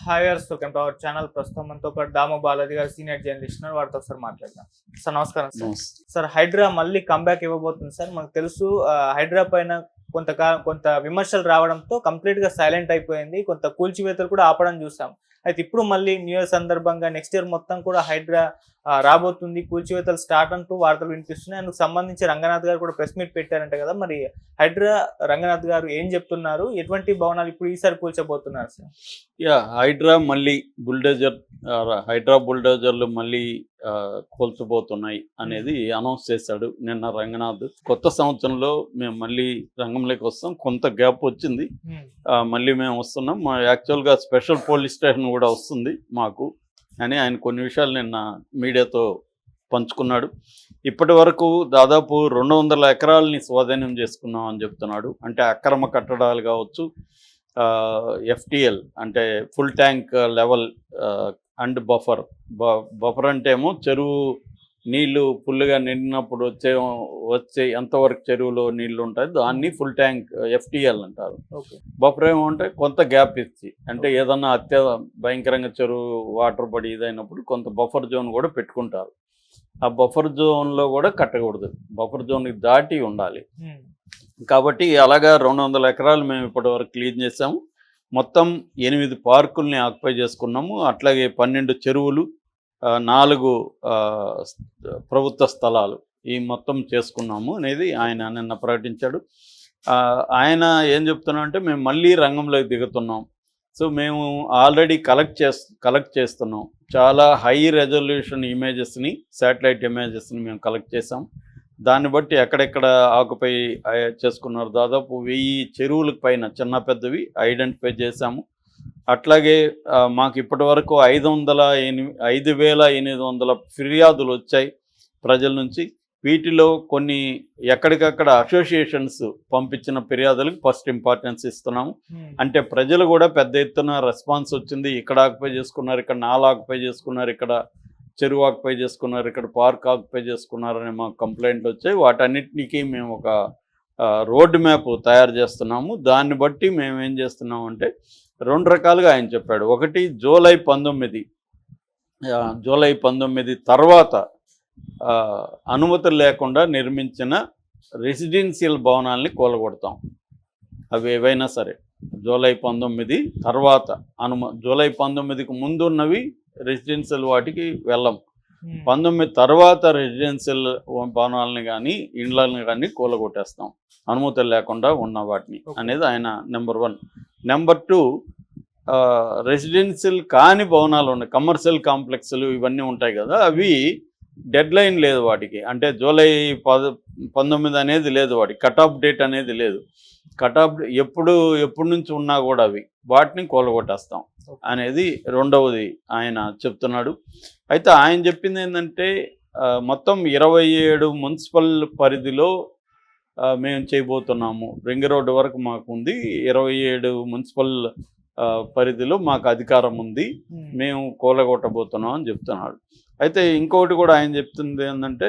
హైయర్స్ welcome to our channel ప్రస్తుతం మనతో పాటు దాము బాలాజీ గారు సీనియర్ జర్నలిస్ట్ ఉన్నారు. వారితో ఒకసారి మాట్లాడదాం. సార్ నమస్కారం సార్. సార్ హైడ్రా మళ్ళీ కంబ్యాక్ ఇవ్వబోతుంది సార్. మనకు తెలుసు హైడ్రా పైన కొంత కొంత విమర్శలు రావడంతో కంప్లీట్గా సైలెంట్ అయిపోయింది. కొంత కూల్చివేతలు కూడా ఆపడం చూసాం. అయితే ఇప్పుడు మళ్ళీ న్యూ ఇయర్ సందర్భంగా నెక్స్ట్ ఇయర్ మొత్తం కూడా హైడ్రా రాబోతుంది. కూల్చివేతలు స్టార్ట్ అంటూ వార్తలు వినిపిస్తున్నాయి. అందుకు సంబంధించి రంగనాథ్ గారు కూడా ప్రెస్ మీట్ పెట్టారంట కదా. మరి హైడ్రా రంగనాథ్ గారు ఏం చెప్తున్నారు? ఎటువంటి భవనాలు ఇప్పుడు ఈసారి కూల్చబోతున్నారు సార్? యా హైడ్రా మళ్ళీ బుల్డోజర్ హైడ్రా బుల్డోజర్లు మళ్ళీ కూల్చబోతున్నాయి అనేది అనౌన్స్ చేశాడు నిన్న రంగనాథ్. కొత్త సంవత్సరంలో మేము మళ్ళీ రంగంలోకి వస్తాం. కొంత గ్యాప్ వచ్చింది. మళ్ళీ మేము వస్తున్నాం. మా యాక్చువల్గా స్పెషల్ పోలీస్ స్టేషన్ కూడా వస్తుంది మాకు. అని ఆయన కొన్ని విషయాలు నిన్న మీడియాతో పంచుకున్నాడు. ఇప్పటి వరకు దాదాపు రెండు వందల ఎకరాలని స్వాధీనం చేసుకున్నాం అని చెప్తున్నాడు. అంటే అక్రమ కట్టడాలు కావచ్చు ఎఫ్టిఎల్ అంటే full tank level and buffer. Buffer అంటే ఏమో చెరువు నీళ్ళు ఫుల్గా నిండినప్పుడు వచ్చే వచ్చే ఎంతవరకు చెరువులో నీళ్ళు ఉంటాయి దాన్ని ఫుల్ ట్యాంక్ ఎఫ్టిఎల్ అంటారు. బఫర్ ఏమంటే కొంత గ్యాప్ ఇచ్చి అంటే ఏదన్నా అత్య భయంకరంగా చెరువు వాటర్ పడి ఇదైనప్పుడు కొంత బఫర్ జోన్ కూడా పెట్టుకుంటారు. ఆ బఫర్ జోన్లో కూడా కట్టకూడదు. బఫర్ జోన్కి దాటి ఉండాలి. కాబట్టి అలాగా రెండు వందల ఎకరాలు మేము ఇప్పటివరకు క్లీన్ చేసాము. మొత్తం ఎనిమిది పార్కుల్ని ఆక్యుపై చేసుకున్నాము. అట్లాగే పన్నెండు చెరువులు నాలుగు ప్రభుత్వ స్థలాలు ఈ మొత్తం చేసుకున్నాము అనేది ఆయన నిన్న ప్రకటించాడు. ఆయన ఏం చెప్తున్నా అంటే మేము మళ్ళీ రంగంలోకి దిగుతున్నాం. సో మేము ఆల్రెడీ కలెక్ట్ చేస్ కలెక్ట్ చేస్తున్నాం. చాలా హై రెజల్యూషన్ ఇమేజెస్ని శాటిలైట్ ఇమేజెస్ని మేము కలెక్ట్ చేసాం దాన్ని బట్టి ఎక్కడెక్కడ ఆకుపై చేసుకున్నారు? దాదాపు వెయ్యి చెరువులకు పైన చిన్న పెద్దవి ఐడెంటిఫై చేశాము. అట్లాగే మాకు ఇప్పటి వరకు ఐదు వందల ఎనిమిది ఐదు వేల ఎనిమిది వందల ఫిర్యాదులు వచ్చాయి ప్రజల నుంచి. వీటిలో కొన్ని ఎక్కడికక్కడ అసోసియేషన్స్ పంపించిన ఫిర్యాదులకు ఫస్ట్ ఇంపార్టెన్స్ ఇస్తున్నాము. అంటే ప్రజలు కూడా పెద్ద ఎత్తున రెస్పాన్స్ వచ్చింది. ఇక్కడ ఆక్యుపై చేసుకున్నారు ఇక్కడ నాలా ఆక్యుపై చేసుకున్నారు ఇక్కడ చెరువు ఆక్యుపై చేసుకున్నారు ఇక్కడ పార్క్ ఆక్యుపై చేసుకున్నారని మాకు కంప్లైంట్లు వచ్చాయి. వాటన్నిటికీ మేము ఒక రోడ్ మ్యాప్ తయారు చేస్తున్నాము. దాన్ని బట్టి మేము ఏం చేస్తున్నాము అంటే రెండు రకాలుగా ఆయన చెప్పాడు. ఒకటి జూలై పంతొమ్మిది జూలై పంతొమ్మిది తర్వాత అనుమతులు లేకుండా నిర్మించిన రెసిడెన్షియల్ భవనాల్ని కూలగొడతాం. అవి ఏవైనా సరే. జూలై పంతొమ్మిది తర్వాత అనుమ జూలై పంతొమ్మిదికి ముందు ఉన్నవి రెసిడెన్షియల్ వాటికి వెళ్ళం. పంతొమ్మిది తర్వాత రెసిడెన్షియల్ భవనాలని కానీ ఇండ్లని కానీ కూలగొట్టేస్తాం. అనుమతులు లేకుండా ఉన్న వాటిని. అనేది ఆయన number one. Number two residential కాని భవనాలు ఉన్నాయి. కమర్షియల్ కాంప్లెక్స్లు ఇవన్నీ ఉంటాయి కదా అవి డెడ్ లైన్ లేదు వాటికి. అంటే జూలై పద పంతొమ్మిది అనేది లేదు వాటికి. కట్ ఆఫ్ డేట్ అనేది లేదు. కట్ ఆఫ్ ఎప్పుడు ఎప్పటి నుంచి ఉన్నా కూడా అవి. వాటిని కూలగొట్టేస్తాం అనేది రెండవది ఆయన చెప్తున్నాడు. అయితే ఆయన చెప్పింది ఏంటంటే మొత్తం ఇరవై ఏడు మున్సిపల్ పరిధిలో మేము చేయబోతున్నాము. రింగ్ రోడ్డు వరకు మాకు ఉంది ఇరవై ఏడు మున్సిపల్ పరిధిలో మాకు అధికారం ఉంది. మేము. కూలగొట్టబోతున్నాం అని చెప్తున్నాడు. అయితే ఇంకొకటి కూడా ఆయన చెప్తుంది ఏంటంటే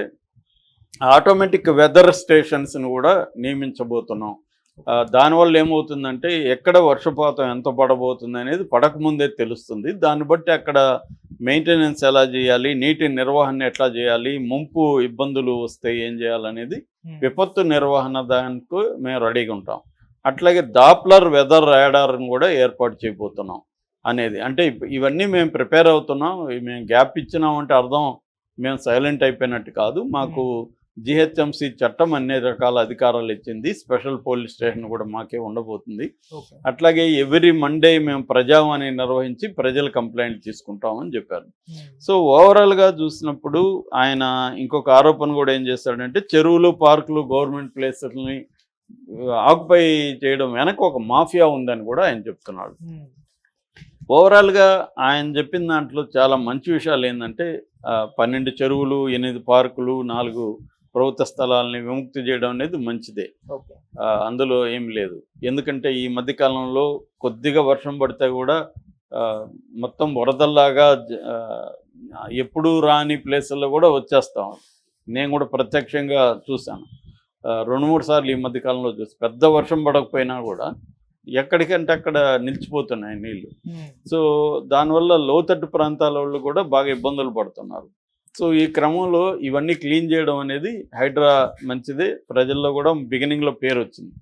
ఆటోమేటిక్ వెదర్ స్టేషన్స్ని కూడా నియమించబోతున్నాం. దానివల్ల ఏమవుతుందంటే ఎక్కడ వర్షపాతం ఎంత పడబోతుంది అనేది పడకముందే తెలుస్తుంది. దాన్ని బట్టి అక్కడ మెయింటెనెన్స్ ఎలా చేయాలి నీటి నిర్వహణ ఎట్లా చేయాలి ముంపు ఇబ్బందులు వస్తే ఏం చేయాలనేది విపత్తు నిర్వహణ దానికి మేము రెడీగా ఉంటాం. అట్లాగే దాప్లర్ వెదర్ రాడార్ని కూడా ఏర్పాటు చేయబోతున్నాం అనేది. అంటే ఇవన్నీ మేము ప్రిపేర్ అవుతున్నాం మేము గ్యాప్ ఇచ్చినాం అంటే అర్థం మేము సైలెంట్ అయిపోయినట్టు కాదు. మాకు జిహెచ్ఎంసి చట్టం అన్ని రకాల అధికారాలు ఇచ్చింది. స్పెషల్ పోలీస్ స్టేషన్ కూడా మాకే ఉండబోతుంది. అట్లాగే ఎవ్రీ మండే మేము ప్రజావాణి నిర్వహించి ప్రజల కంప్లైంట్ తీసుకుంటామని చెప్పారు. సో ఓవరాల్గా చూసినప్పుడు ఆయన ఇంకొక ఆరోపణ కూడా ఏం చేస్తాడంటే చెరువులు పార్కులు గవర్నమెంట్ ప్లేసెస్ని ఆక్యుపై చేయడం వెనక ఒక మాఫియా ఉందని కూడా ఆయన చెప్తున్నాడు. ఓవరాల్గా ఆయన చెప్పిన దాంట్లో చాలా మంచి విషయాలు ఏంటంటే పన్నెండు చెరువులు ఎనిమిది పార్కులు నాలుగు ప్రభుత్వ స్థలాలని విముక్తి చేయడం అనేది మంచిదే. అందులో ఏం లేదు. ఎందుకంటే ఈ మధ్యకాలంలో కొద్దిగా వర్షం పడితే కూడా మొత్తం వరదల్లాగా ఎప్పుడూ రాని ప్లేసుల్లో కూడా వచ్చేస్తాం. నేను కూడా ప్రత్యక్షంగా చూశాను. రెండు మూడు సార్లు ఈ మధ్యకాలంలో చూసి పెద్ద వర్షం పడకపోయినా కూడా ఎక్కడికంటే అక్కడ నిలిచిపోతున్నాయి నీళ్ళు. సో దానివల్ల లోతట్టు ప్రాంతాల వాళ్ళు కూడా బాగా ఇబ్బందులు పడుతున్నారు. సో ఈ క్రమంలో ఇవన్నీ క్లీన్ చేయడం అనేది హైడ్రా మంచిదే. ప్రజల్లో కూడా బిగినింగ్లో పేరు వచ్చింది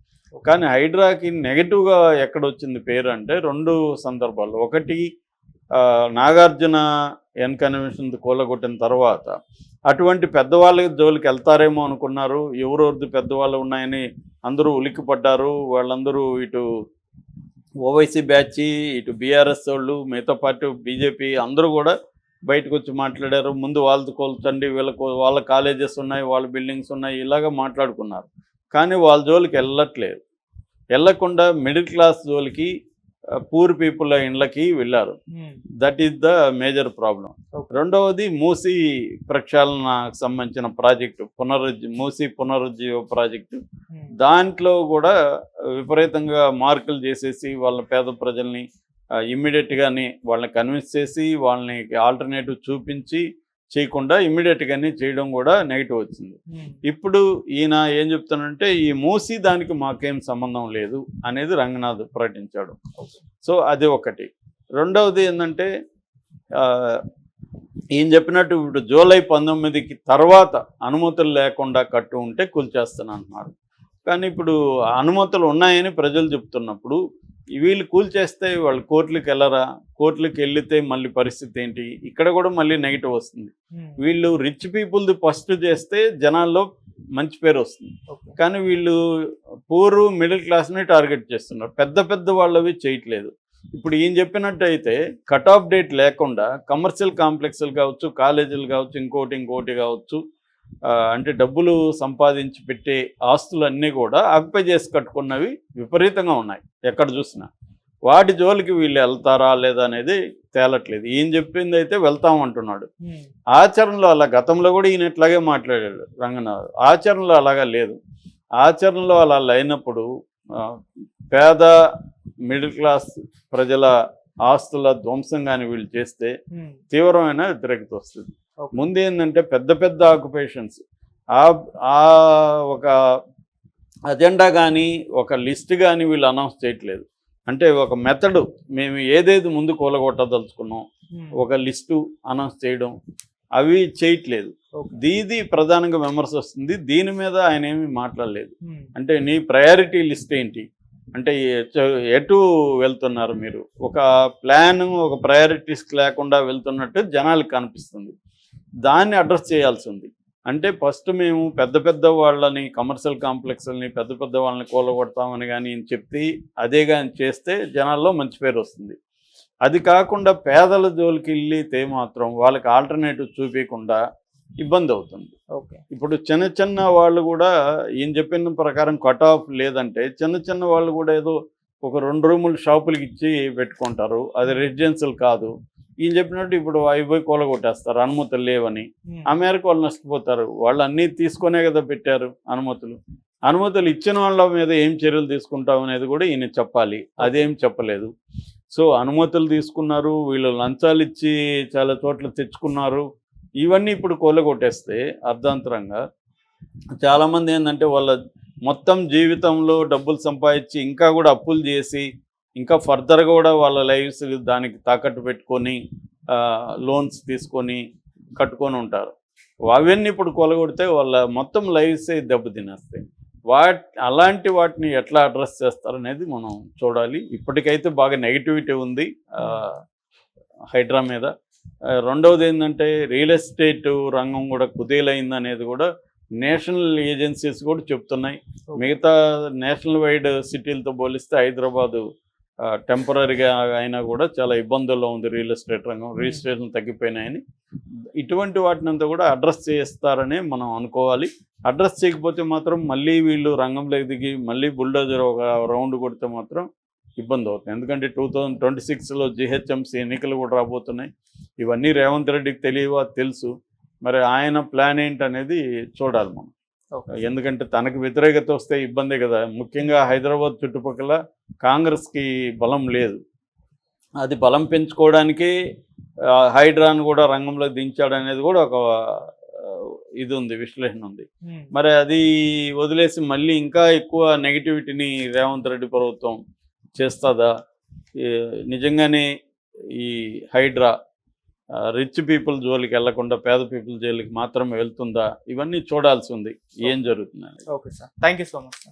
కానీ హైడ్రాకి నెగటివ్గా ఎక్కడ వచ్చింది పేరు అంటే రెండు సందర్భాలు ఒకటి నాగార్జున ఎన్ కన్వెన్షన్ కూలగొట్టిన తర్వాత అటువంటి పెద్దవాళ్ళ జోలికి వెళ్తారేమో అనుకున్నారు. ఎవరెవరిది పెద్దవాళ్ళు ఉన్నాయని అందరూ ఉలిక్కిపడ్డారు. వాళ్ళందరూ ఇటు ఓవైసీ బ్యాచ్ ఇటు బీఆర్ఎస్ వాళ్ళు మిగతా పార్టీ బీజేపీ అందరూ కూడా బయటకు వచ్చి మాట్లాడారు ముందు వాళ్ళది కోల్చండి వీళ్ళకు వాళ్ళ కాలేజెస్ ఉన్నాయి వాళ్ళ బిల్డింగ్స్ ఉన్నాయి ఇలాగ మాట్లాడుకున్నారు. కానీ వాళ్ళ జోలికి వెళ్ళట్లేదు వెళ్ళకుండా మిడిల్ క్లాస్ జోలికి పూర్ పీపుల్ ఇండ్లకి వెళ్ళారు. That is the major problem. రెండవది మూసి ప్రక్షాళనకు సంబంధించిన ప్రాజెక్టు పునరుజ్జీ మూసి పునరుజ్జీవ ప్రాజెక్టు. దాంట్లో కూడా విపరీతంగా మార్కులు చేసేసి వాళ్ళ పేద ప్రజల్ని ఇమ్మీడియట్గానే వాళ్ళని కన్విన్స్ చేసి వాళ్ళని ఆల్టర్నేటివ్ చూపించి చేయకుండా ఇమ్మీడియట్గానే చేయడం కూడా నెగిటివ్ వచ్చింది. ఇప్పుడు ఈయన ఏం చెప్తానంటే ఈ మూసి దానికి మాకేం సంబంధం లేదు అనేది రంగనాథ్ ప్రకటించాడు. సో అది ఒకటి. రెండవది ఏంటంటే ఈయన చెప్పినట్టు ఇప్పుడు జూలై పంతొమ్మిదికి తర్వాత అనుమతులు లేకుండా కట్టు ఉంటే కూల్చేస్తాను అంటున్నారు కానీ ఇప్పుడు అనుమతులు ఉన్నాయని ప్రజలు చెప్తున్నప్పుడు వీళ్ళు కూల్చేస్తే వాళ్ళు కోర్టులకు వెళ్ళరా? కోర్టులకు వెళ్తే మళ్ళీ పరిస్థితి ఏంటి? ఇక్కడ కూడా మళ్ళీ నెగిటివ్ వస్తుంది. వీళ్ళు రిచ్ పీపుల్ది ఫస్ట్ చేస్తే జనాల్లో మంచి పేరు వస్తుంది. కానీ వీళ్ళు పూర్ మిడిల్ క్లాస్ని టార్గెట్ చేస్తున్నారు. పెద్ద పెద్ద వాళ్ళవి చేయట్లేదు. ఇప్పుడు ఈయన చెప్పినట్టు అయితే కట్ ఆఫ్ డేట్ లేకుండా కమర్షియల్ కాంప్లెక్స్లు కావచ్చు కాలేజీలు కావచ్చు ఇంకోటి ఇంకోటి కావచ్చు అంటే డబ్బులు సంపాదించి పెట్టే ఆస్తులన్నీ కూడా ఆక్యుపై చేసి కట్టుకున్నవి విపరీతంగా ఉన్నాయి ఎక్కడ చూసినా. వాటి జోలికి వీళ్ళు వెళ్తారా లేదా అనేది తేలట్లేదు. ఈయన చెప్పింది అయితే వెళ్తామంటున్నాడు ఆచరణలో అలా గతంలో కూడా ఈయన ఇట్లాగే మాట్లాడాడు రంగనాథ్. ఆచరణలో అలాగా లేదు. ఆచరణలో అలా లేనప్పుడు పేద మిడిల్ క్లాస్ ప్రజల ఆస్తుల ధ్వంసం కానీ వీళ్ళు చేస్తే తీవ్రమైన వ్యతిరేకత వస్తుంది. ముందు ఏంటంటే పెద్ద పెద్ద ఆక్యుపేషన్స్ ఆ ఆ ఒక అజెండా కానీ ఒక లిస్ట్ కానీ వీళ్ళు అనౌన్స్ చేయట్లేదు. అంటే ఒక మెథడ్ మేము ఏదేది ముందు కూలగొట్టదలుచుకున్నాం ఒక లిస్టు అనౌన్స్ చేయడం అవి చేయట్లేదు. దీది ప్రధానంగా విమర్శ వస్తుంది దీని మీద ఆయన ఏమీ మాట్లాడలేదు. అంటే నీ ప్రయారిటీ లిస్ట్ ఏంటి? అంటే ఎటు వెళ్తున్నారు మీరు? ఒక ప్లాన్ ఒక ప్రయారిటీస్ లేకుండా వెళ్తున్నట్టు జనాలకు కనిపిస్తుంది. దాన్ని అడ్రస్ చేయాల్సి ఉంది. అంటే ఫస్ట్ మేము పెద్ద పెద్ద వాళ్ళని కమర్షియల్ కాంప్లెక్స్ని పెద్ద పెద్ద వాళ్ళని కూలగొడతామని కానీ చెప్తే అదే కానీ చేస్తే జనాల్లో మంచి పేరు వస్తుంది. అది కాకుండా పేదల జోలికి వెళ్ళితే మాత్రం వాళ్ళకి ఆల్టర్నేటివ్ చూపించకుండా ఇబ్బంది అవుతుంది. ఓకే. ఇప్పుడు చిన్న చిన్న వాళ్ళు కూడా ఈయన చెప్పిన ప్రకారం కట్ ఆఫ్ లేదంటే చిన్న చిన్న వాళ్ళు కూడా ఏదో ఒక రెండు రూములు షాపులకి ఇచ్చి పెట్టుకుంటారు. అది రెసిడెన్షియల్ కాదు. ఈయన చెప్పినట్టు ఇప్పుడు అవి పోయి కూలగొట్టేస్తారు అనుమతులు లేవని. ఆ మేరకు వాళ్ళు నష్టపోతారు. వాళ్ళు అన్నీ తీసుకునే కదా పెట్టారు అనుమతులు. అనుమతులు ఇచ్చిన వాళ్ళ మీద ఏం చర్యలు తీసుకుంటాం అనేది కూడా ఈయన చెప్పాలి. అదేం చెప్పలేదు. సో అనుమతులు తీసుకున్నారు వీళ్ళు లంచాలు ఇచ్చి చాలా చోట్ల తెచ్చుకున్నారు. ఇవన్నీ ఇప్పుడు కూలగొట్టేస్తే అర్ధాంతరంగా చాలామంది ఏంటంటే వాళ్ళ మొత్తం జీవితంలో డబ్బులు సంపాదించి ఇంకా కూడా అప్పులు చేసి ఇంకా ఫర్దర్గా కూడా వాళ్ళ లైఫ్స్ దానికి తాకట్టు పెట్టుకొని లోన్స్ తీసుకొని కట్టుకొని ఉంటారు. అవన్నీ ఇప్పుడు కొలగొడితే వాళ్ళ మొత్తం లైఫ్సే దెబ్బతినేస్తాయి. వాట్ అలాంటి వాటిని ఎట్లా అడ్రస్ చేస్తారనేది మనం చూడాలి. ఇప్పటికైతే బాగా నెగిటివిటీ ఉంది హైడ్రా మీద. రెండవది ఏంటంటే రియల్ ఎస్టేట్ రంగం కూడా కుదేలైంది అనేది కూడా నేషనల్ ఏజెన్సీస్ కూడా చెప్తున్నాయి. మిగతా నేషనల్ వైడ్ సిటీలతో పోలిస్తే హైదరాబాదు టెంపరీగా అయినా కూడా చాలా ఇబ్బందుల్లో ఉంది రియల్ ఎస్టేట్ రంగం. రిజిస్ట్రేషన్ తగ్గిపోయినాయని. ఇటువంటి వాటినంతా కూడా అడ్రస్ చేస్తారని మనం అనుకోవాలి. అడ్రస్ చేయకపోతే మాత్రం మళ్ళీ వీళ్ళు రంగంలోకి దిగి మళ్ళీ బుల్డోజర్ ఒక రౌండ్ కొడితే మాత్రం ఇబ్బంది అవుతుంది. ఎందుకంటే టూ థౌజండ్ ట్వంటీ సిక్స్లో జిహెచ్ఎంసీ ఎన్నికలు కూడా రాబోతున్నాయి. ఇవన్నీ రేవంత్ రెడ్డికి తెలియవా? తెలుసు. మరి ఆయన ప్లాన్ ఏంటనేది చూడాలి మనం. ఎందుకంటే తనకు వ్యతిరేకత వస్తే ఇబ్బందే కదా. ముఖ్యంగా హైదరాబాద్ చుట్టుపక్కల కాంగ్రెస్కి బలం లేదు. అది బలం పెంచుకోవడానికి హైడ్రాన్ కూడా రంగంలో దించాడు అనేది కూడా ఒక ఇది ఉంది విశ్లేషణ ఉంది. మరి అది వదిలేసి మళ్ళీ ఇంకా ఎక్కువ నెగిటివిటీని రేవంత్ రెడ్డి ప్రభుత్వం చేస్తుందా? నిజంగానే ఈ హైడ్రా రిచ్ పీపుల్ జోలికి వెళ్ళకుండా పేద పీపుల్ జోలికి మాత్రమే వెళ్తుందా? ఇవన్నీ చూడాల్సి ఉంది. ఏం జరుగుతుంది okay sir. Thank you so much sir